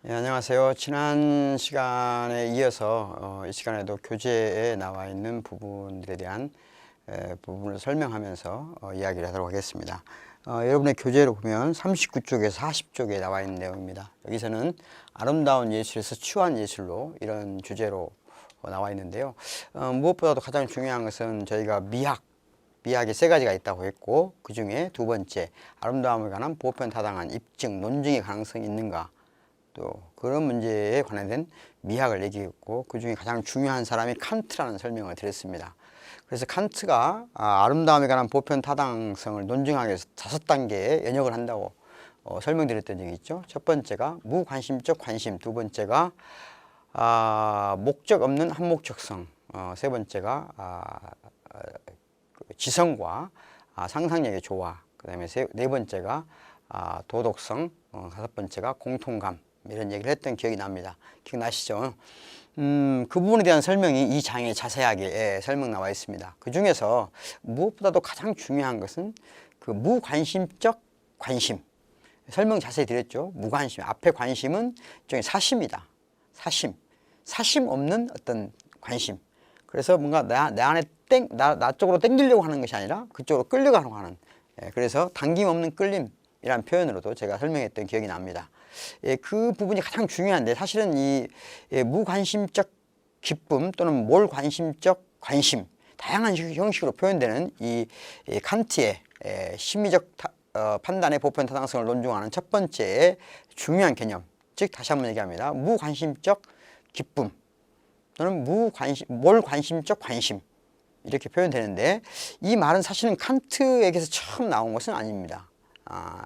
네, 안녕하세요. 지난 시간에 이어서 어, 이 시간에도 교재에 나와 있는 부분들에 대한 에, 부분을 설명하면서 어, 이야기를 하도록 하겠습니다. 어, 여러분의 교재로 보면 39쪽에서 40쪽에 나와 있는 내용입니다. 여기서는 아름다운 예술에서 추한 예술로 이런 주제로 어, 나와 있는데요. 어, 무엇보다도 가장 중요한 것은 저희가 미학 미학이 세 가지가 있다고 했고 그 중에 두 번째 아름다움에 관한 보편 타당한 입증 논증의 가능성이 있는가 또 그런 문제에 관련된 미학을 얘기했고 그 중에 가장 중요한 사람이 칸트라는 설명을 드렸습니다. 그래서 칸트가 아, 아름다움에 관한 보편 타당성을 논증하기 위해서 다섯 단계의 연역을 한다고 어, 설명드렸던 적이 있죠. 첫 번째가 무관심적 관심, 두 번째가 아, 목적 없는 한목적성, 어, 세 번째가 아, 어, 그 지성과 아, 상상력의 조화, 그 다음에 세, 네 번째가 아, 도덕성, 어, 다섯 번째가 공통감 이런 얘기를 했던 기억이 납니다. 기억나시죠? 음, 그 부분에 대한 설명이 이 장에 자세하게 예, 설명 나와 있습니다. 그 중에서 무엇보다도 가장 중요한 것은 그 무관심적 관심. 설명 자세히 드렸죠. 무관심. 앞에 관심은 일종의 사심이다. 사심. 사심 없는 어떤 관심. 그래서 뭔가 나, 내 안에 땡, 나, 나 쪽으로 땡기려고 하는 것이 아니라 그쪽으로 끌려가려고 하는. 예, 그래서 당김 없는 끌림이라는 표현으로도 제가 설명했던 기억이 납니다. 예, 그 부분이 가장 중요한데 사실은 이 예, 무관심적 기쁨 또는 몰관심적 관심 다양한 식- 형식으로 표현되는 이, 이 칸트의 예, 심리적 타- 어, 판단의 보편 타당성을 논증하는 첫 번째 중요한 개념 즉 다시 한번 얘기합니다 무관심적 기쁨 또는 무관심 몰관심적 관심 이렇게 표현되는데 이 말은 사실은 칸트에게서 처음 나온 것은 아닙니다. 아,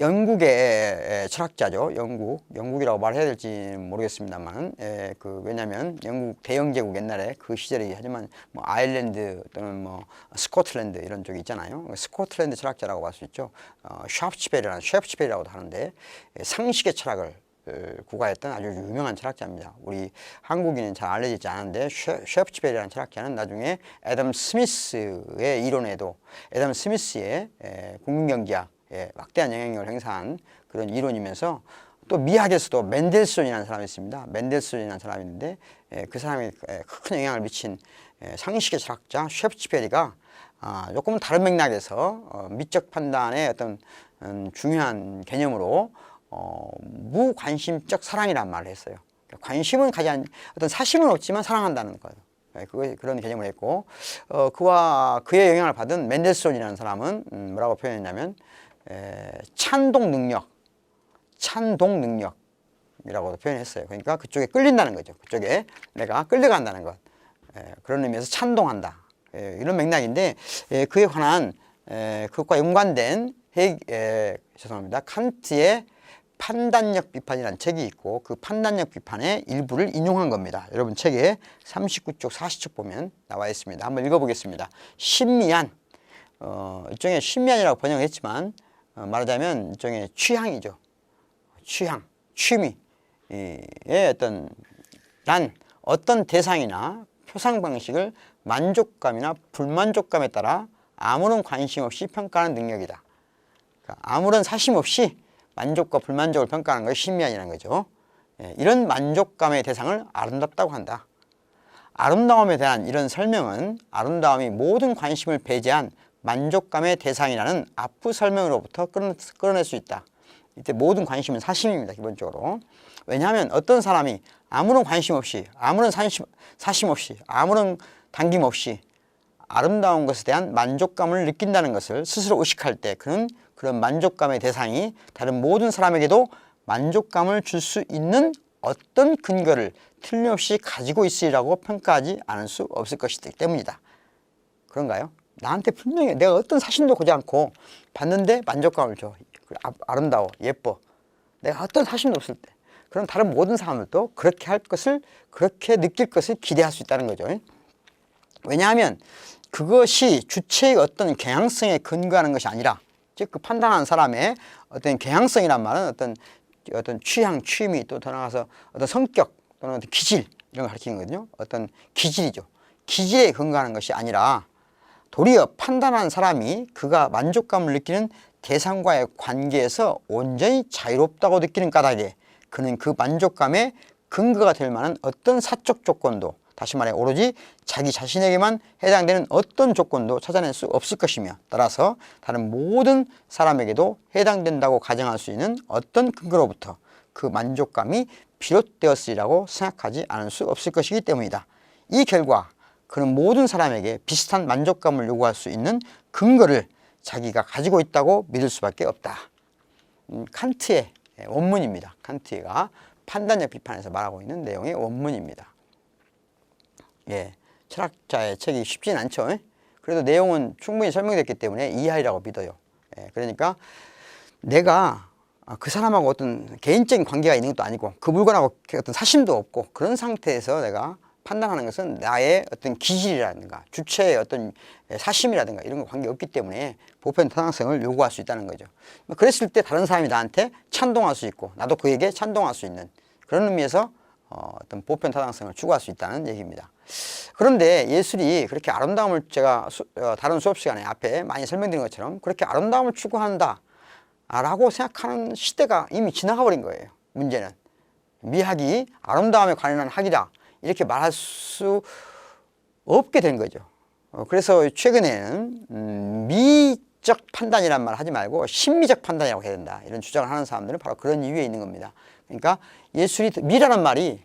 영국의 철학자죠. 영국, 영국이라고 말해야 될지 모르겠습니다만, 에, 그 왜냐하면 영국 대영 제국 옛날에 그 시절이 하지만 뭐 아일랜드 또는 뭐 스코틀랜드 이런 쪽이 있잖아요. 스코틀랜드 철학자라고 볼 수 있죠. 어, 샤프치베리라는 샤프치베리라고도 하는데 에, 상식의 철학을 어, 구가했던 아주 유명한 철학자입니다. 우리 한국인은 잘 알려지지 않은데 셰- 셰프치베리라는 철학자는 나중에 애덤 스미스의 이론에도 애덤 스미스의 에, 국민경제학 에 막대한 영향력을 행사한 그런 이론이면서 또 미학에서도 멘델손이라는 사람이 있습니다. 멘델손이라는 사람이 있는데 에, 그 사람이 에, 큰 영향을 미친 에, 상식의 철학자 셰프치베리가 아, 조금 다른 맥락에서 어, 미적 판단의 어떤 음, 중요한 개념으로 어, 무관심적 사랑이란 말을 했어요. 그러니까 관심은 가지 않, 어떤 사심은 없지만 사랑한다는 거예요. 네, 그거 그런 개념을 했고 어, 그와 그의 영향을 받은 멘델손이라는 사람은 음, 뭐라고 표현했냐면 에, 찬동 능력, 찬동 능력이라고도 표현했어요. 그러니까 그쪽에 끌린다는 거죠. 그쪽에 내가 끌려간다는 것. 에, 그런 의미에서 찬동한다. 에, 이런 맥락인데 에, 그에 관한 에, 그것과 연관된 해, 에, 죄송합니다. 칸트의 판단력 비판이라는 책이 있고 그 판단력 비판의 일부를 인용한 겁니다. 여러분 책에 39쪽 40쪽 보면 나와 있습니다. 한번 읽어보겠습니다. 신미한 어, 일종의 신미한이라고 번역했지만 어, 말하자면 일종의 취향이죠. 취향, 취미의 어떤 난 어떤 대상이나 표상 방식을 만족감이나 불만족감에 따라 아무런 관심 없이 평가하는 능력이다. 그러니까 아무런 사심 없이 만족과 불만족을 평가하는 것이 신미안이라는 거죠. 예, 이런 만족감의 대상을 아름답다고 한다. 아름다움에 대한 이런 설명은 아름다움이 모든 관심을 배제한 만족감의 대상이라는 앞부 설명으로부터 끌어- 끌어낼 수 있다. 이때 모든 관심은 사심입니다. 기본적으로. 왜냐하면 어떤 사람이 아무런 관심 없이 아무런 사심, 사심 없이 아무런 당김 없이 아름다운 것에 대한 만족감을 느낀다는 것을 스스로 의식할 때 그는 그런 만족감의 대상이 다른 모든 사람에게도 만족감을 줄 수 있는 어떤 근거를 틀림없이 가지고 있으리라고 평가하지 않을 수 없을 것이기 때문이다. 그런가요? 나한테 분명히 내가 어떤 사심도 보지 않고 봤는데 만족감을 줘. 아- 아름다워, 예뻐. 내가 어떤 사심도 없을 때. 그럼 다른 모든 사람들도 그렇게 할 것을, 그렇게 느낄 것을 기대할 수 있다는 거죠. 왜냐하면 그것이 주체의 어떤 경향성에 근거하는 것이 아니라 즉 그 판단하는 사람의 어떤 경향성이란 말은 어떤 어떤 취향, 취미 또 더 나아가서 어떤 성격 또는 어떤 기질 이런 걸 가리키는 거거든요. 어떤 기질이죠. 기질에 근거하는 것이 아니라 도리어 판단하는 사람이 그가 만족감을 느끼는 대상과의 관계에서 온전히 자유롭다고 느끼는 까닭에 그는 그 만족감의 근거가 될 만한 어떤 사적 조건도 다시 말해 오로지 자기 자신에게만 해당되는 어떤 조건도 찾아낼 수 없을 것이며 따라서 다른 모든 사람에게도 해당된다고 가정할 수 있는 어떤 근거로부터 그 만족감이 비롯되었으리라고 생각하지 않을 수 없을 것이기 때문이다. 이 결과 그는 모든 사람에게 비슷한 만족감을 요구할 수 있는 근거를 자기가 가지고 있다고 믿을 수밖에 없다. 음, 칸트의 원문입니다. 칸트가 판단력 비판에서 말하고 있는 내용의 원문입니다. 예, 철학자의 책이 쉽진 않죠. 예? 그래도 내용은 충분히 설명됐기 때문에 이해하리라고 믿어요. 예, 그러니까 내가 그 사람하고 어떤 개인적인 관계가 있는 것도 아니고 그 물건하고 어떤 사심도 없고 그런 상태에서 내가 판단하는 것은 나의 어떤 기질이라든가 주체의 어떤 사심이라든가 이런 거 관계 없기 때문에 보편 타당성을 요구할 수 있다는 거죠. 그랬을 때 다른 사람이 나한테 찬동할 수 있고 나도 그에게 찬동할 수 있는 그런 의미에서 어, 어떤 보편 타당성을 추구할 수 있다는 얘기입니다. 그런데 예술이 그렇게 아름다움을 제가 수, 어, 다른 수업 시간에 앞에 많이 설명드린 것처럼 그렇게 아름다움을 추구한다 라고 생각하는 시대가 이미 지나가 버린 거예요. 문제는 미학이 아름다움에 관련한 학이다 이렇게 말할 수 없게 된 거죠. 어, 그래서 최근에는 음, 미적 판단이란 말 하지 말고 심미적 판단이라고 해야 된다 이런 주장을 하는 사람들은 바로 그런 이유에 있는 겁니다. 그러니까 예술이 미라는 말이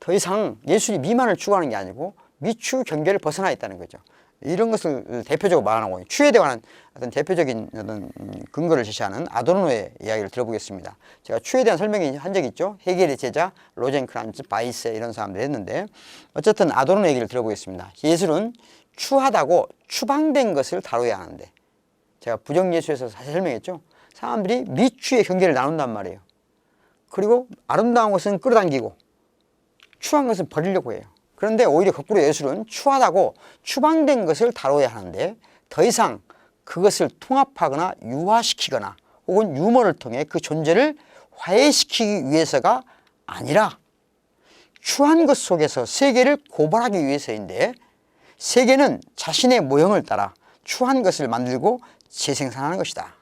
더 이상 예술이 미만을 추구하는 게 아니고 미추 경계를 벗어나 있다는 거죠. 이런 것을 대표적으로 말하고 추에 관한 어떤 대표적인 어떤 근거를 제시하는 아도르노의 이야기를 들어보겠습니다. 제가 추에 대한 설명이 한 적이 있죠. 헤겔의 제자 로젠크란츠, 바이세 이런 사람들이 했는데 어쨌든 아도르노 얘기를 들어보겠습니다. 예술은 추하다고 추방된 것을 다뤄야 하는데 제가 부정예술에서 사실 설명했죠. 사람들이 미추의 경계를 나눈단 말이에요. 그리고 아름다운 것은 끌어당기고 추한 것은 버리려고 해요. 그런데 오히려 거꾸로 예술은 추하다고 추방된 것을 다뤄야 하는데 더 이상 그것을 통합하거나 유화시키거나 혹은 유머를 통해 그 존재를 화해시키기 위해서가 아니라 추한 것 속에서 세계를 고발하기 위해서인데 세계는 자신의 모형을 따라 추한 것을 만들고 재생산하는 것이다.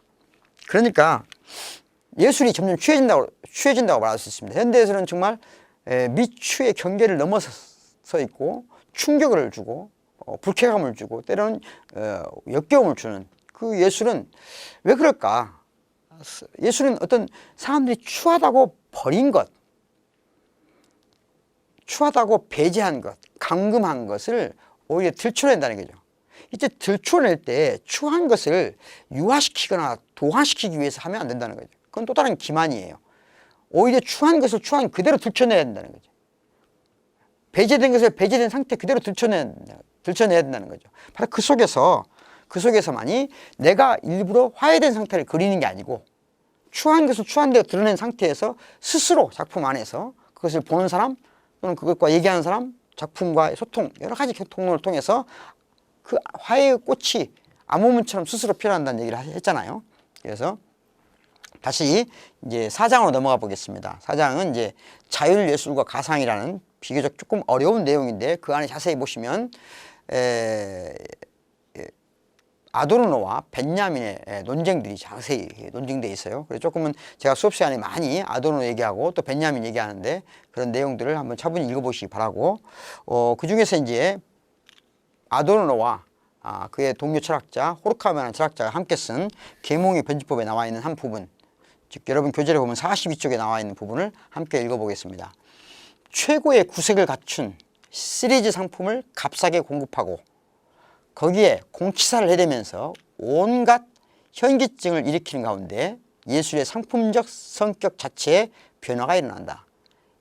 그러니까 예술이 점점 취해진다고, 취해진다고 말할 수 있습니다. 현대에서는 정말 미추의 경계를 넘어서 서 있고 충격을 주고 어, 불쾌감을 주고 때로는 어, 역겨움을 주는 그 예술은 왜 그럴까? 예술은 어떤 사람들이 추하다고 버린 것, 추하다고 배제한 것, 감금한 것을 오히려 들춰낸다는 거죠. 이제 들춰낼 때 추한 것을 유화시키거나 도화시키기 위해서 하면 안 된다는 거죠. 그건 또 다른 기만이에요. 오히려 추한 것을 추한 그대로 들춰내야 된다는 거죠. 배제된 것을 배제된 상태 그대로 들춰내, 들춰내야 된다는 거죠. 바로 그 속에서, 그 속에서만이 내가 일부러 화해된 상태를 그리는 게 아니고 추한 것을 추한 대로 드러낸 상태에서 스스로 작품 안에서 그것을 보는 사람 또는 그것과 얘기하는 사람, 작품과의 소통, 여러 가지 교통을 통해서 그 화해의 꽃이 아무문처럼 스스로 피어난다는 얘기를 했잖아요. 그래서 다시 이제 사장으로 넘어가 보겠습니다. 사장은 이제 자율예술과 가상이라는 비교적 조금 어려운 내용인데 그 안에 자세히 보시면 에, 아도르노와 벤야민의 논쟁들이 자세히 논쟁되어 있어요. 그래서 조금은 제가 수업 시간에 많이 아도르노 얘기하고 또 벤야민 얘기하는데 그런 내용들을 한번 차분히 읽어보시기 바라고 어, 그 중에서 이제 아도르노와 아, 그의 동료 철학자 호르카메라는 철학자가 함께 쓴 계몽의 변지법에 나와 있는 한 부분 즉 여러분 교재를 보면 42쪽에 나와 있는 부분을 함께 읽어보겠습니다. 최고의 구색을 갖춘 시리즈 상품을 값싸게 공급하고 거기에 공치사를 해대면서 온갖 현기증을 일으키는 가운데 예술의 상품적 성격 자체에 변화가 일어난다.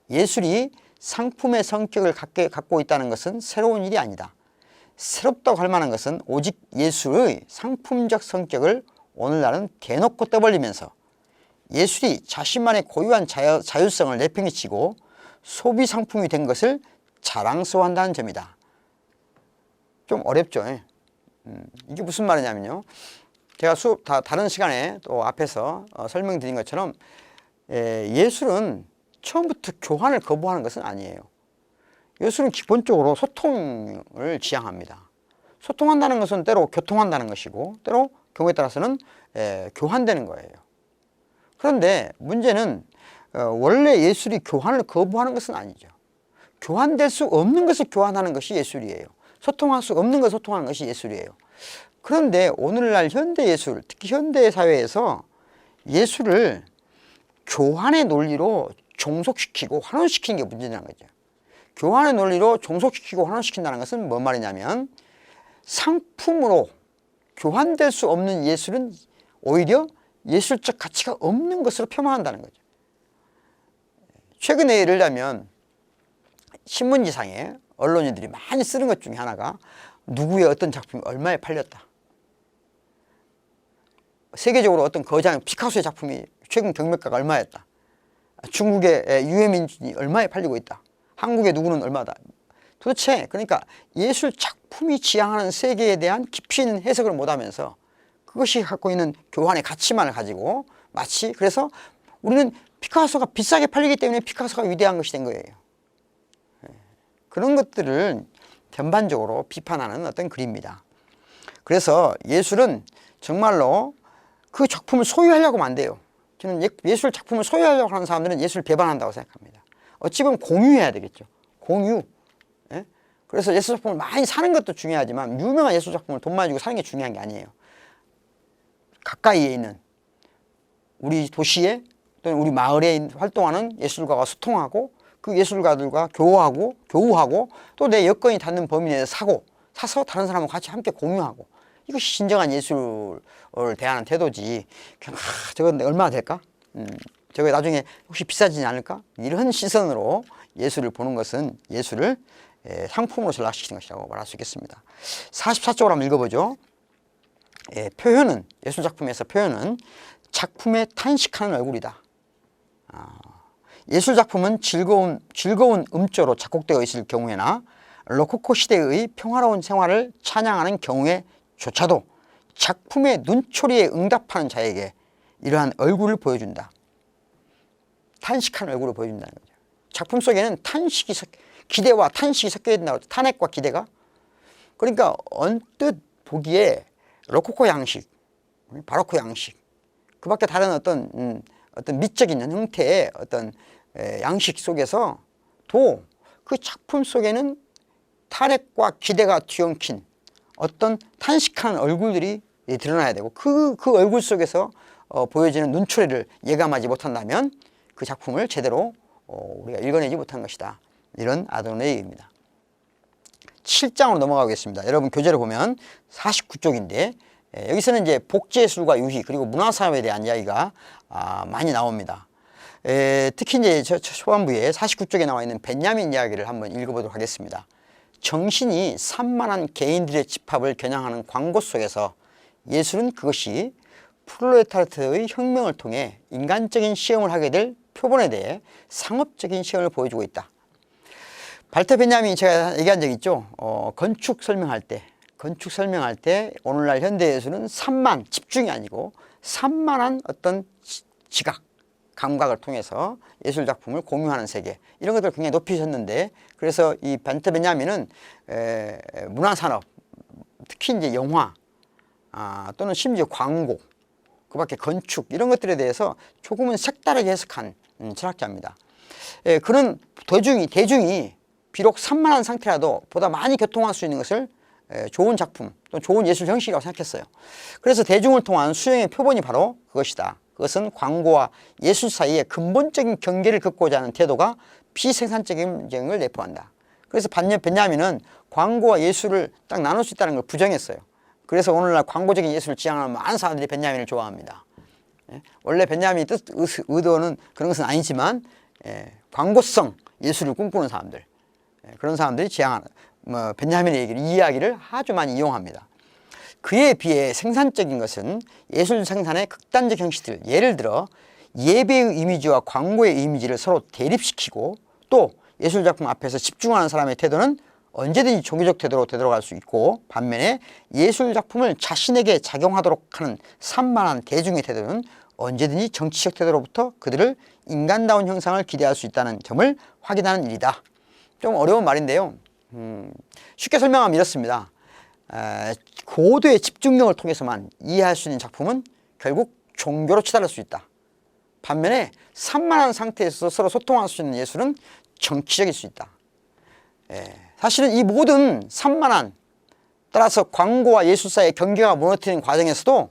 예술이 상품의 성격을 갖고 있다는 것은 새로운 일이 아니다. 새롭다고 할 만한 것은 오직 예술의 상품적 성격을 오늘날은 대놓고 떠벌리면서 예술이 자신만의 고유한 자유, 자율성을 내팽개치고 소비 상품이 된 것을 자랑스러워한다는 점이다. 좀 어렵죠. 예. 음, 이게 무슨 말이냐면요. 제가 수업 다 다른 시간에 또 앞에서 어, 설명드린 것처럼 예, 예술은 처음부터 교환을 거부하는 것은 아니에요. 예술은 기본적으로 소통을 지향합니다. 소통한다는 것은 때로 교통한다는 것이고 때로 경우에 따라서는 예, 교환되는 거예요. 그런데 문제는 어, 원래 예술이 교환을 거부하는 것은 아니죠. 교환될 수 없는 것을 교환하는 것이 예술이에요. 소통할 수 없는 것을 소통하는 것이 예술이에요. 그런데 오늘날 현대 예술, 특히 현대 사회에서 예술을 교환의 논리로 종속시키고 환원시키는 게 문제라는 거죠. 교환의 논리로 종속시키고 환원시킨다는 것은 뭔 말이냐면 상품으로 교환될 수 없는 예술은 오히려 예술적 가치가 없는 것으로 표방한다는 거죠. 최근에 예를 들면 신문지상에 언론인들이 많이 쓰는 것 중에 하나가 누구의 어떤 작품이 얼마에 팔렸다. 세계적으로 어떤 거장 피카소의 작품이 최근 경매가가 얼마였다. 중국의 유해민준이 얼마에 팔리고 있다. 한국의 누구는 얼마다. 도대체 그러니까 예술 작품이 지향하는 세계에 대한 깊이 있는 해석을 못하면서 그것이 갖고 있는 교환의 가치만을 가지고 마치 그래서 우리는 피카소가 비싸게 팔리기 때문에 피카소가 위대한 것이 된 거예요. 예. 그런 것들을 전반적으로 비판하는 어떤 글입니다. 그래서 예술은 정말로 그 작품을 소유하려고 안 돼요. 저는 예- 예술 작품을 소유하려고 하는 사람들은 예술을 배반한다고 생각합니다. 어찌 보면 공유해야 되겠죠. 공유. 예? 그래서 예술 작품을 많이 사는 것도 중요하지만 유명한 예술 작품을 돈 많이 주고 사는 게 중요한 게 아니에요. 가까이에 있는 우리 도시에 또는 우리 마을에 활동하는 예술가가 소통하고 그 예술가들과 교우하고 교우하고 또 내 여건이 닿는 범위 내에서 사고 사서 다른 사람과 같이 함께 공유하고 이것이 진정한 예술을 대하는 태도지. 그냥 아, 저거 얼마나 될까? 음, 저거 나중에 혹시 비싸지지 않을까? 이런 시선으로 예술을 보는 것은 예술을 에, 상품으로 전락시키는 것이라고 말할 수 있겠습니다. 44쪽으로 한번 읽어보죠. 예, 표현은 예술 작품에서 표현은 작품에 탄식하는 얼굴이다. 아, 예술 작품은 즐거운 즐거운 음조로 작곡되어 있을 경우에나 로코코 시대의 평화로운 생활을 찬양하는 경우에 조차도 작품의 눈초리에 응답하는 자에게 이러한 얼굴을 보여준다. 탄식하는 얼굴을 보여준다는 거죠. 작품 속에는 탄식이 섞, 기대와 탄식이 섞여 있다고 탄핵과 기대가 그러니까 언뜻 보기에 로코코 양식, 바로코 양식, 그 밖에 다른 어떤 음, 어떤 미적인 형태의 어떤 에, 양식 속에서 도 그 작품 속에는 탄핵과 기대가 뒤엉킨 어떤 탄식한 얼굴들이 예, 드러나야 되고 그, 그 얼굴 속에서 어, 보여지는 눈초리를 예감하지 못한다면 그 작품을 제대로 어, 우리가 읽어내지 못한 것이다. 이런 아도네의 얘기입니다. 7장으로 넘어가겠습니다. 여러분 교재를 보면 49쪽인데 예, 여기서는 이제 복제술과 유희 그리고 문화사회에 대한 이야기가 아, 많이 나옵니다. 에, 특히 이제 저, 저 초반부에 49쪽에 나와 있는 벤야민 이야기를 한번 읽어보도록 하겠습니다. 정신이 산만한 개인들의 집합을 겨냥하는 광고 속에서 예술은 그것이 프롤레타르트의 혁명을 통해 인간적인 시험을 하게 될 표본에 대해 상업적인 시험을 보여주고 있다. 발터 베냐민이 제가 얘기한 적 있죠. 어, 건축 설명할 때, 건축 설명할 때 오늘날 현대 예술은 산만 집중이 아니고 산만한 어떤 지- 지각, 감각을 통해서 예술 작품을 공유하는 세계 이런 것들을 굉장히 높이셨는데 그래서 이 발터 베냐민은 에, 문화 산업 특히 이제 영화 아, 또는 심지어 광고 그밖에 건축 이런 것들에 대해서 조금은 색다르게 해석한 음, 철학자입니다. 예, 그런 대중이 대중이 비록 산만한 상태라도 보다 많이 교통할 수 있는 것을 예, 좋은 작품 또 좋은 예술 형식이라고 생각했어요. 그래서 대중을 통한 수용의 표본이 바로 그것이다. 그것은 광고와 예술 사이의 근본적인 경계를 긋고자 하는 태도가 비생산적인 점을 내포한다. 그래서 반면 베냐민은 광고와 예술을 딱 나눌 수 있다는 걸 부정했어요. 그래서 오늘날 광고적인 예술을 지향하는 많은 사람들이 벤야민을 좋아합니다. 예? 원래 벤야민이 뜻 의- 의도는 그런 것은 아니지만 예, 광고성 예술을 꿈꾸는 사람들 예, 그런 사람들이 지향하는 뭐 벤야민의 얘기를 이 이야기를 아주 많이 이용합니다. 그에 비해 생산적인 것은 예술 생산의 극단적 형식들 예를 들어 예배의 이미지와 광고의 이미지를 서로 대립시키고 또 예술 작품 앞에서 집중하는 사람의 태도는 언제든지 종교적 태도로 되돌아갈 수 있고 반면에 예술 작품을 자신에게 작용하도록 하는 산만한 대중의 태도는 언제든지 정치적 태도로부터 그들을 인간다운 형상을 기대할 수 있다는 점을 확인하는 일이다. 좀 어려운 말인데요. 음, 쉽게 설명하면 이렇습니다. 에, 고도의 집중력을 통해서만 이해할 수 있는 작품은 결국 종교로 치달을 수 있다. 반면에 산만한 상태에서 서로 소통할 수 있는 예술은 정치적일 수 있다. 예, 사실은 이 모든 산만한 따라서 광고와 예술 사이의 경계가 무너뜨리는 과정에서도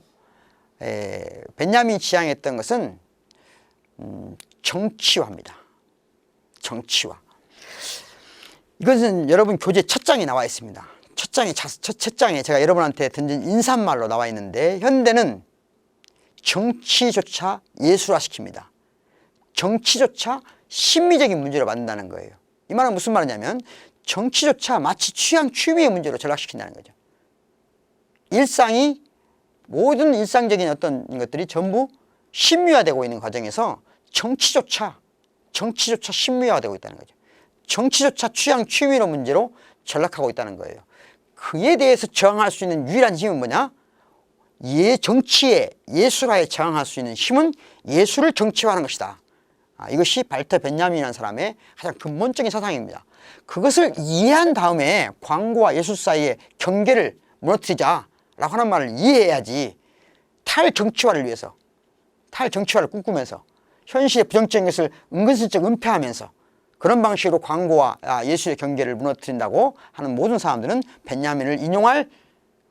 에, 벤야민이 지향했던 것은 음, 정치화입니다. 정치화. 이것은 여러분 교재 첫 장에 나와 있습니다. 첫 장에 첫, 첫 장에 제가 여러분한테 던진 인사말로 나와 있는데 현대는 정치조차 예술화시킵니다. 정치조차 심미적인 문제로 만든다는 거예요. 이 말은 무슨 말이냐면 정치조차 마치 취향 취미의 문제로 전락시킨다는 거죠. 일상이 모든 일상적인 어떤 것들이 전부 심미화되고 있는 과정에서 정치조차 정치조차 심미화되고 있다는 거죠. 정치조차 취향 취미로 문제로 전락하고 있다는 거예요. 그에 대해서 저항할 수 있는 유일한 힘은 뭐냐? 예 정치에 예술화에 저항할 수 있는 힘은 예술을 정치화하는 것이다. 아, 이것이 발터 벤야민이라는 사람의 가장 근본적인 사상입니다. 그것을 이해한 다음에 광고와 예술 사이의 경계를 무너뜨리자라고 하는 말을 이해해야지 탈정치화를 위해서 탈정치화를 꿈꾸면서 현실의 부정적인 것을 은근슬쩍 은폐하면서 그런 방식으로 광고와 아, 예술의 경계를 무너뜨린다고 하는 모든 사람들은 벤야민을 인용할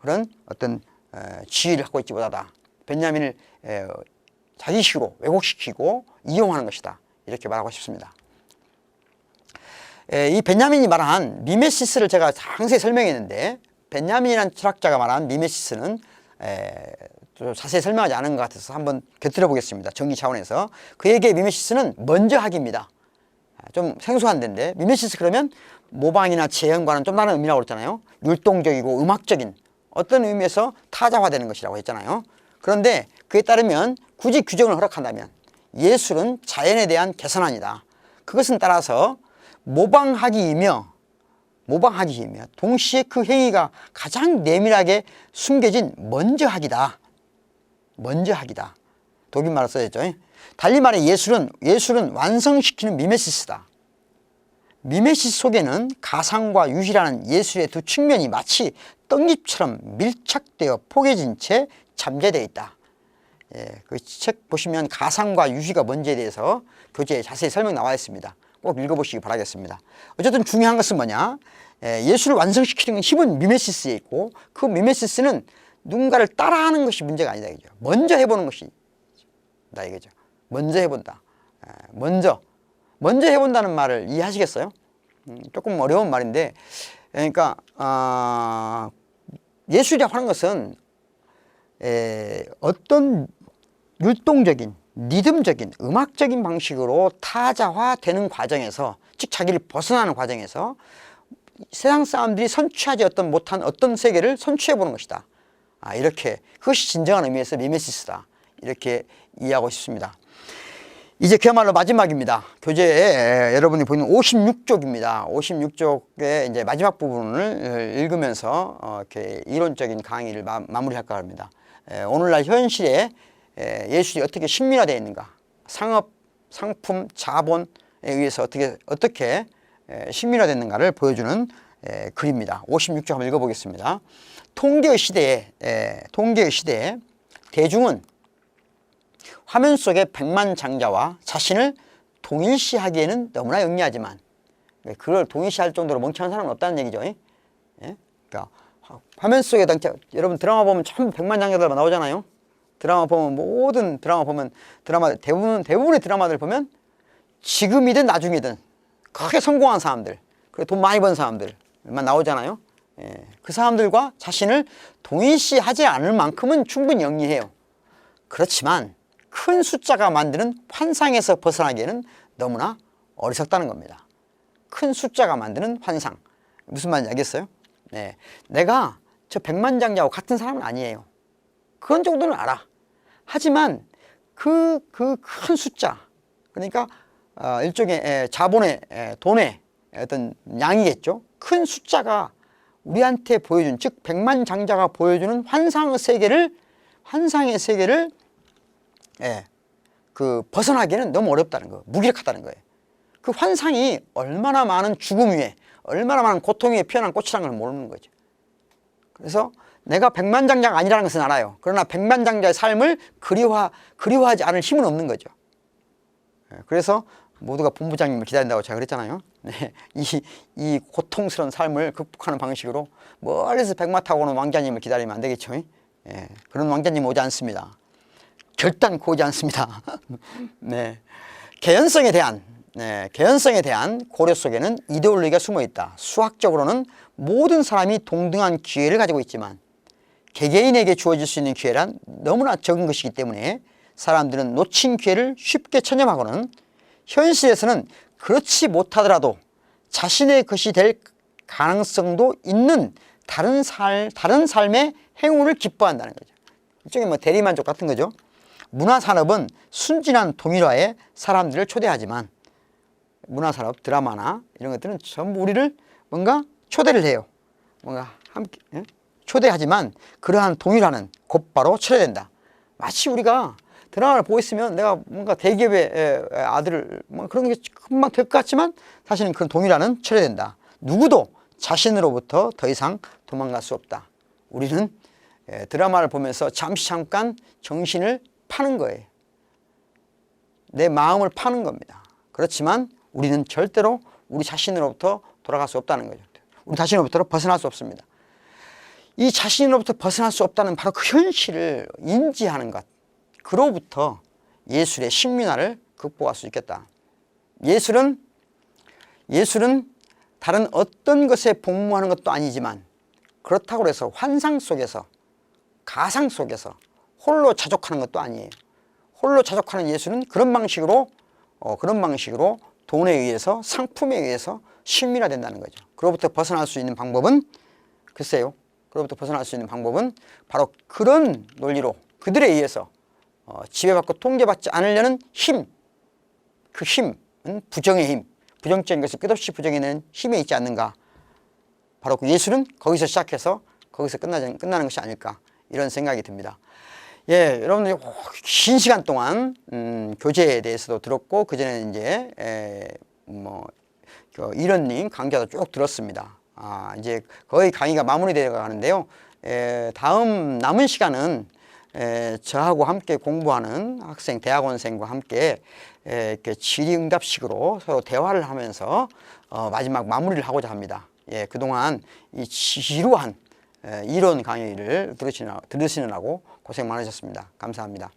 그런 어떤 에, 지위를 갖고 못하다. 벤야민을 에, 자기식으로 왜곡시키고 이용하는 것이다. 이렇게 말하고 싶습니다. 에, 이 벤야민이 말한 미메시스를 제가 상세히 설명했는데 벤야민이라는 철학자가 말한 미메시스는 자세히 설명하지 않은 것 같아서 한번 곁들여 보겠습니다. 정리 차원에서 그에게 미메시스는 먼저 하기입니다. 좀 생소한 데인데 미메시스 그러면 모방이나 재현과는 좀 다른 의미라고 그랬잖아요. 율동적이고 음악적인 어떤 의미에서 타자화되는 것이라고 했잖아요. 그런데 그에 따르면 굳이 규정을 허락한다면 예술은 자연에 대한 개선안이다. 그것은 따라서 모방하기이며 모방하기이며 동시에 그 행위가 가장 내밀하게 숨겨진 먼저 하기다. 먼저 하기다. 독일 말을 써야죠. 달리 말해 예술은 예술은 완성시키는 미메시스다. 미메시스 속에는 가상과 유희라는 예술의 두 측면이 마치 떡잎처럼 밀착되어 포개진 채 잠재되어 있다. 예, 그 책 보시면 가상과 유희가 뭔지에 대해서 교재에 자세히 설명 나와 있습니다. 꼭 읽어보시기 바라겠습니다. 어쨌든 중요한 것은 뭐냐? 예, 예술을 완성시키는 힘은 미메시스에 있고 그 미메시스는 누군가를 따라하는 것이 문제가 아니다 이거죠. 먼저 해보는 것이 나 이거죠. 먼저 해본다. 예, 먼저 먼저 해본다는 말을 이해하시겠어요? 음, 조금 어려운 말인데 그러니까 어, 예술이라고 하는 것은 에, 어떤 율동적인 리듬적인 음악적인 방식으로 타자화되는 과정에서 즉 자기를 벗어나는 과정에서 세상 사람들이 선취하지 어떤 못한 어떤 세계를 선취해 보는 것이다. 아, 이렇게 그것이 진정한 의미에서 미메시스다. 이렇게 이해하고 싶습니다. 이제 그야말로 마지막입니다. 교재에 여러분이 보이는 56쪽입니다. 56쪽의 이제 마지막 부분을 읽으면서 어, 이렇게 이론적인 강의를 마, 무리할까 합니다. 에, 오늘날 현실에 에, 예술이 어떻게 식민화되어 있는가, 상업, 상품, 자본에 의해서 어떻게 어떻게 에, 식민화됐는가를 보여주는 에, 글입니다. 56쪽 한번 읽어보겠습니다. 통계의 시대에 에, 통계의 시대에 대중은 화면 속의 백만 장자와 자신을 동일시하기에는 너무나 영리하지만 그걸 동일시할 정도로 멍청한 사람은 없다는 얘기죠. 예? 그러니까 화면 속에 여러분 드라마 보면 전부 백만 장자들만 나오잖아요. 드라마 보면 모든 드라마 보면 드라마 대부분 대부분의 드라마들 보면 지금이든 나중이든 크게 성공한 사람들 그리고 돈 많이 번 사람들만 나오잖아요. 예. 그 사람들과 자신을 동일시하지 않을 만큼은 충분히 영리해요. 그렇지만 큰 숫자가 만드는 환상에서 벗어나기에는 너무나 어리석다는 겁니다. 큰 숫자가 만드는 환상. 무슨 말인지 알겠어요? 네. 내가 저 백만장자와 같은 사람은 아니에요. 그런 정도는 알아. 하지만 그, 그 큰 숫자, 그러니까 어, 일종의 에, 자본의, 에, 돈의 어떤 양이겠죠. 큰 숫자가 우리한테 보여준, 즉 백만장자가 보여주는 환상의 세계를, 환상의 세계를 예, 그 벗어나기는 너무 어렵다는 거, 무기력하다는 거예요. 그 환상이 얼마나 많은 죽음 위에, 얼마나 많은 고통 위에 피어난 꽃이라는 걸 모르는 거죠. 그래서 내가 백만장자가 아니라는 것은 알아요. 그러나 백만장자의 삶을 그리워, 그리워하지 않을 힘은 없는 거죠. 예, 그래서 모두가 본부장님을 기다린다고 제가 그랬잖아요. 네, 이, 이 고통스러운 삶을 극복하는 방식으로 멀리서 백마 타고 오는 왕자님을 기다리면 안 되겠죠. 예, 그런 왕자님 오지 않습니다. 결단코 오지 않습니다. 네, 개연성에 대한 네, 개연성에 대한 고려 속에는 이데올로기가 숨어 있다. 수학적으로는 모든 사람이 동등한 기회를 가지고 있지만 개개인에게 주어질 수 있는 기회란 너무나 적은 것이기 때문에 사람들은 놓친 기회를 쉽게 체념하고는 현실에서는 그렇지 못하더라도 자신의 것이 될 가능성도 있는 다른 살, 다른 삶의 행운을 기뻐한다는 거죠. 일종의 뭐 대리만족 같은 거죠. 문화산업은 순진한 동일화에 사람들을 초대하지만 문화산업 드라마나 이런 것들은 전부 우리를 뭔가 초대를 해요. 뭔가 함께 예? 초대하지만 그러한 동일화는 곧바로 철회된다. 마치 우리가 드라마를 보고 있으면 내가 뭔가 대기업의 에, 에, 아들을 뭐 그런 게 금방 될 것 같지만 사실은 그런 동일화는 철회된다. 누구도 자신으로부터 더 이상 도망갈 수 없다. 우리는 에, 드라마를 보면서 잠시 잠깐 정신을 파는 거예요. 내 마음을 파는 겁니다. 그렇지만 우리는 절대로 우리 자신으로부터 돌아갈 수 없다는 거죠. 우리 자신으로부터 벗어날 수 없습니다. 이 자신으로부터 벗어날 수 없다는 바로 그 현실을 인지하는 것. 그로부터 예술의 신민화를 극복할 수 있겠다. 예술은 예술은 다른 어떤 것에 복무하는 것도 아니지만 그렇다고 해서 환상 속에서 가상 속에서 홀로 자족하는 것도 아니에요. 홀로 자족하는 예술은 그런 방식으로 어, 그런 방식으로 돈에 의해서 상품에 의해서 신민화된다는 거죠. 그로부터 벗어날 수 있는 방법은 글쎄요. 그로부터 벗어날 수 있는 방법은 바로 그런 논리로 그들에 의해서 어, 지배받고 통제받지 않으려는 힘, 그 힘은 부정의 힘, 부정적인 것을 끝없이 부정해내는 힘에 있지 않는가. 바로 그 예술은 거기서 시작해서 거기서 끝나지, 끝나는 것이 아닐까 이런 생각이 듭니다. 예, 여러분들 긴 시간 동안 음, 교재에 대해서도 들었고 그 전에 이제 에, 뭐그 이런님 강좌도 쭉 들었습니다. 아, 이제 거의 강의가 마무리되어 가는데요. 에, 다음 남은 시간은 에, 저하고 함께 공부하는 학생, 대학원생과 함께 에, 이렇게 질의응답식으로 서로 대화를 하면서 어, 마지막 마무리를 하고자 합니다. 예, 그동안 이 지루한 에, 이론 강의를 들으시느라, 들으시느라고 고생 많으셨습니다. 감사합니다.